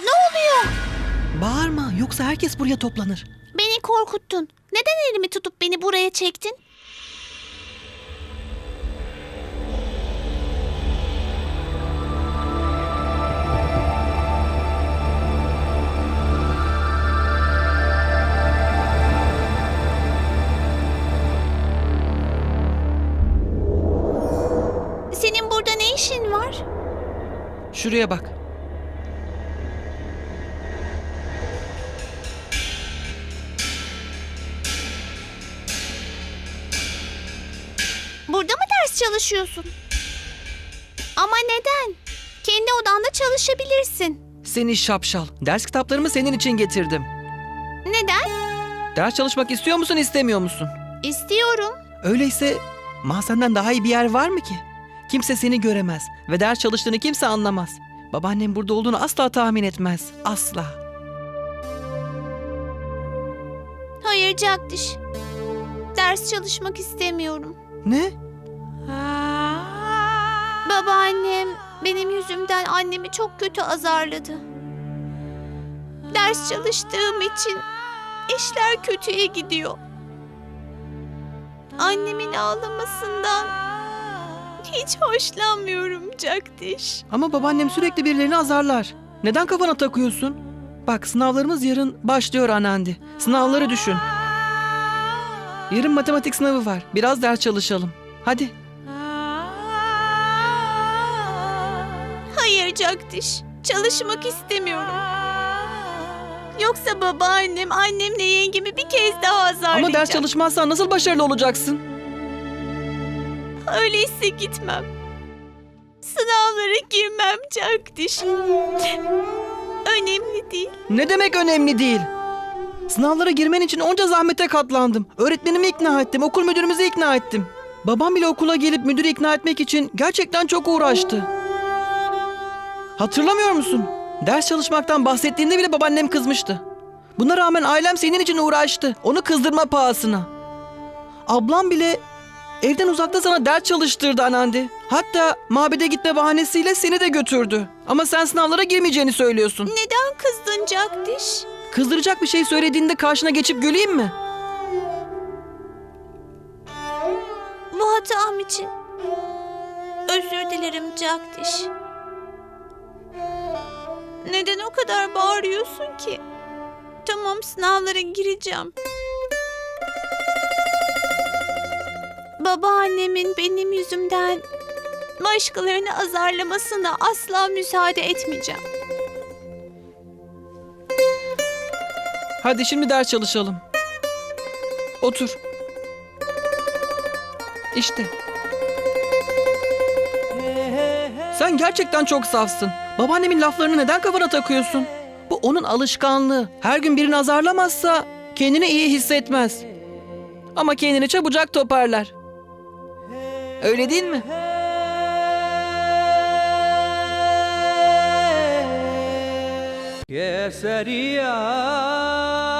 Ne oluyor? Bağırma yoksa herkes buraya toplanır. Beni korkuttun. Neden elimi tutup beni buraya çektin? Senin burada ne işin var? Şuraya bak. Burada mı ders çalışıyorsun? Ama neden? Kendi odanda çalışabilirsin. Seni şapşal. Ders kitaplarımı senin için getirdim. Neden? Ders çalışmak istiyor musun istemiyor musun? İstiyorum. Öyleyse mahzenden daha iyi bir yer var mı ki? Kimse seni göremez ve ders çalıştığını kimse anlamaz. Babaannem burada olduğunu asla tahmin etmez. Asla. Hayır Cagdiş. Ders çalışmak istemiyorum. Ne? Babaannem benim yüzümden annemi çok kötü azarladı. Ders çalıştığım için işler kötüye gidiyor. Annemin ağlamasından hiç hoşlanmıyorum Cagdiş. Ama babaannem sürekli birilerini azarlar. Neden kafana takıyorsun? Bak sınavlarımız yarın başlıyor anneanne. Sınavları düşün. Yarın matematik sınavı var. Biraz ders çalışalım. Hadi. Hayır Cagdiş, çalışmak istemiyorum. Yoksa babaannem annemle yengemi bir kez daha azarlayacak. Ama ders çalışmazsan nasıl başarılı olacaksın? Öyleyse gitmem. Sınavlara girmem Cagdiş. Önemli değil. Ne demek önemli değil? Sınavlara girmen için onca zahmete katlandım. Öğretmenimi ikna ettim, okul müdürümüzü ikna ettim. Babam bile okula gelip müdürü ikna etmek için gerçekten çok uğraştı. Hatırlamıyor musun? Ders çalışmaktan bahsettiğinde bile babaannem kızmıştı. Buna rağmen ailem senin için uğraştı. Onu kızdırma pahasına. Ablam bile evden uzakta sana ders çalıştırdı anandi. Hatta mabede gitme bahanesiyle seni de götürdü. Ama sen sınavlara girmeyeceğini söylüyorsun. Neden kızdın Cagdiş? Kızdıracak bir şey söylediğinde karşına geçip güleyim mi? Bu hatam için özür dilerim Cagdiş. Neden o kadar bağırıyorsun ki? Tamam sınavlara gireceğim. Babaannemin benim yüzümden başkalarını azarlamasına asla müsaade etmeyeceğim. Hadi şimdi ders çalışalım. Otur. İşte. Sen gerçekten çok safsın. Babaannemin laflarını neden kafana takıyorsun? Bu onun alışkanlığı. Her gün birini azarlamazsa kendini iyi hissetmez. Ama kendini çabucak toparlar. Öyle değil mi? ¿Qué sería?